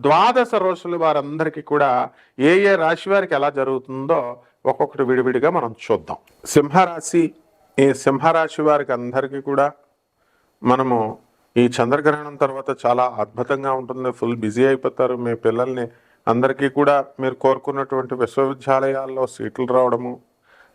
ద్వాదశ రోజులు వారందరికీ కూడా ఏ ఏ రాశి వారికి ఎలా జరుగుతుందో ఒక్కొక్కటి విడివిడిగా మనం చూద్దాం. సింహరాశి ఈ సింహరాశి వారికి అందరికీ కూడా మనము ఈ చంద్రగ్రహణం తర్వాత చాలా అద్భుతంగా ఉంటుంది. ఫుల్ బిజీ అయిపోతారు. మీ పిల్లల్ని అందరికీ కూడా మీరు కోరుకున్నటువంటి విశ్వవిద్యాలయాల్లో సీట్లు రావడము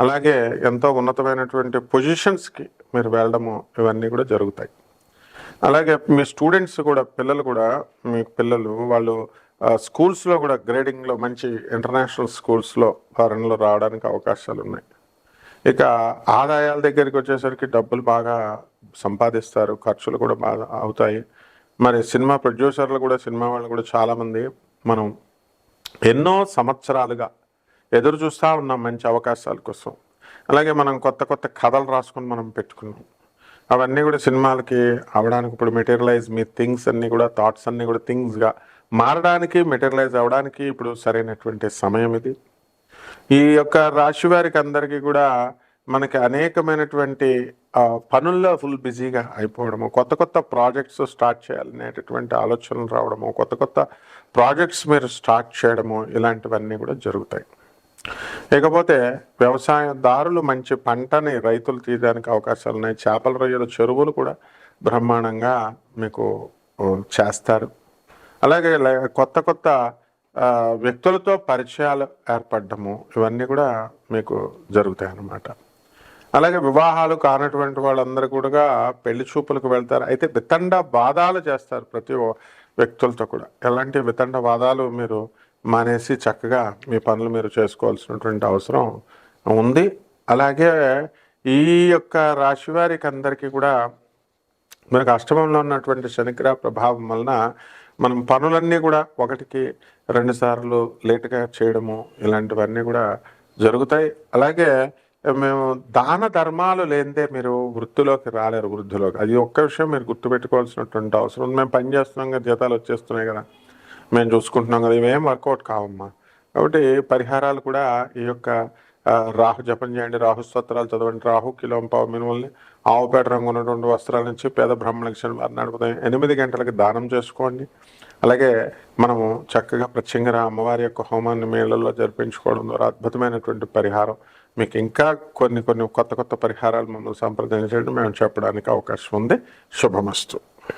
అలాగే ఎంతో ఉన్నతమైనటువంటి పొజిషన్స్కి మీరు వెళ్ళడము ఇవన్నీ కూడా జరుగుతాయి. అలాగే మీ స్టూడెంట్స్ కూడా పిల్లలు కూడా మీ పిల్లలు వాళ్ళు స్కూల్స్లో కూడా గ్రేడింగ్లో మంచి ఇంటర్నేషనల్ స్కూల్స్లో ఫారెన్లో రావడానికి అవకాశాలు ఉన్నాయి ఇక ఆదాయాల దగ్గరికి వచ్చేసరికి డబ్బులు బాగా సంపాదిస్తారు ఖర్చులు కూడా బాగా అవుతాయి. మరి సినిమా ప్రొడ్యూసర్లు కూడా సినిమా వాళ్ళు కూడా చాలామంది మనం ఎన్నో సంవత్సరాలుగా ఎదురు చూస్తూ ఉన్నాం మంచి అవకాశాల కోసం. అలాగే మనం కొత్త కొత్త కథలు రాసుకొని మనం పెట్టుకున్నాం. అవన్నీ కూడా సినిమాలకి అవడానికి ఇప్పుడు మెటీరియలైజ్ మీ థింగ్స్ అన్నీ కూడా థాట్స్ అన్నీ కూడా థింగ్స్గా మారడానికి మెటీరియలైజ్ అవ్వడానికి ఇప్పుడు సరైనటువంటి సమయం ఇది. ఈ యొక్క రాశి వారికి అందరికీ కూడా మనకి అనేకమైనటువంటి పనుల్లో ఫుల్ బిజీగా అయిపోవడము కొత్త కొత్త ప్రాజెక్ట్స్ స్టార్ట్ చేయాలనేటటువంటి ఆలోచనలు రావడము కొత్త కొత్త ప్రాజెక్ట్స్ మీరు స్టార్ట్ చేయడము ఇలాంటివన్నీ కూడా జరుగుతాయి. ఇకపోతే వ్యవసాయదారులు మంచి పంటని రైతులు తీయడానికి అవకాశాలు ఉన్నాయి. చేపల రొయ్యల చెరువులు కూడా బ్రహ్మాండంగా మీకు చేస్తారు. అలాగే కొత్త కొత్త వ్యక్తులతో పరిచయాలు ఏర్పడము ఇవన్నీ కూడా మీకు జరుగుతాయి అన్నమాట అలాగే వివాహాలు కానటువంటి వాళ్ళందరూ కూడా పెళ్ళి చూపులకు వెళ్తారు. అయితే వితండ వాదాలు చేస్తారు ప్రతి వ్యక్తులతో కూడా. ఎలాంటి వితండ వాదాలు మీరు మానేసి చక్కగా మీ పనులు మీరు చేసుకోవాల్సినటువంటి అవసరం ఉంది. అలాగే ఈ యొక్క రాశి వారికి అందరికీ కూడా మనకు అష్టమంలో ఉన్నటువంటి శనిగ్రహ ప్రభావం వలన మనం పనులన్నీ కూడా ఒకటికి రెండు సార్లు లేటుగా చేయడము ఇలాంటివన్నీ కూడా జరుగుతాయి. అలాగే మేము దాన ధర్మాలు లేనిదే మీరు వృత్తిలోకి రాలేరు వృద్ధిలోకి. అది ఒక్క విషయం మీరు గుర్తుపెట్టుకోవాల్సినటువంటి అవసరం మేము పని చేస్తున్నాం కదా జీతాలు వచ్చేస్తున్నాయి కదా. మేము చూసుకుంటున్నాం కదా ఇవేం వర్కౌట్ కావమ్మా. కాబట్టి పరిహారాలు కూడా ఈ యొక్క రాహు జపం చేయండి రాహు స్తోత్రాలు చదవండి రాహు కిలోం పావు మినుమల్ని ఆవుపేట రంగు ఉన్నటువంటి వస్త్రాల నుంచి పేద బ్రాహ్మణులకు శనివారం నడుపుతాయి ఎనిమిది గంటలకు దానం చేసుకోండి. అలాగే మనము చక్కగా ప్రత్యంగర అమ్మవారి యొక్క హోమాన్ని మేళల్లో జరిపించుకోవడం ద్వారా అద్భుతమైనటువంటి పరిహారం. మీకు ఇంకా కొన్ని కొన్ని కొత్త కొత్త పరిహారాలు మమ్మల్ని సంప్రదించండి. మేము చెప్పడానికి అవకాశం ఉంది. శుభమస్తు.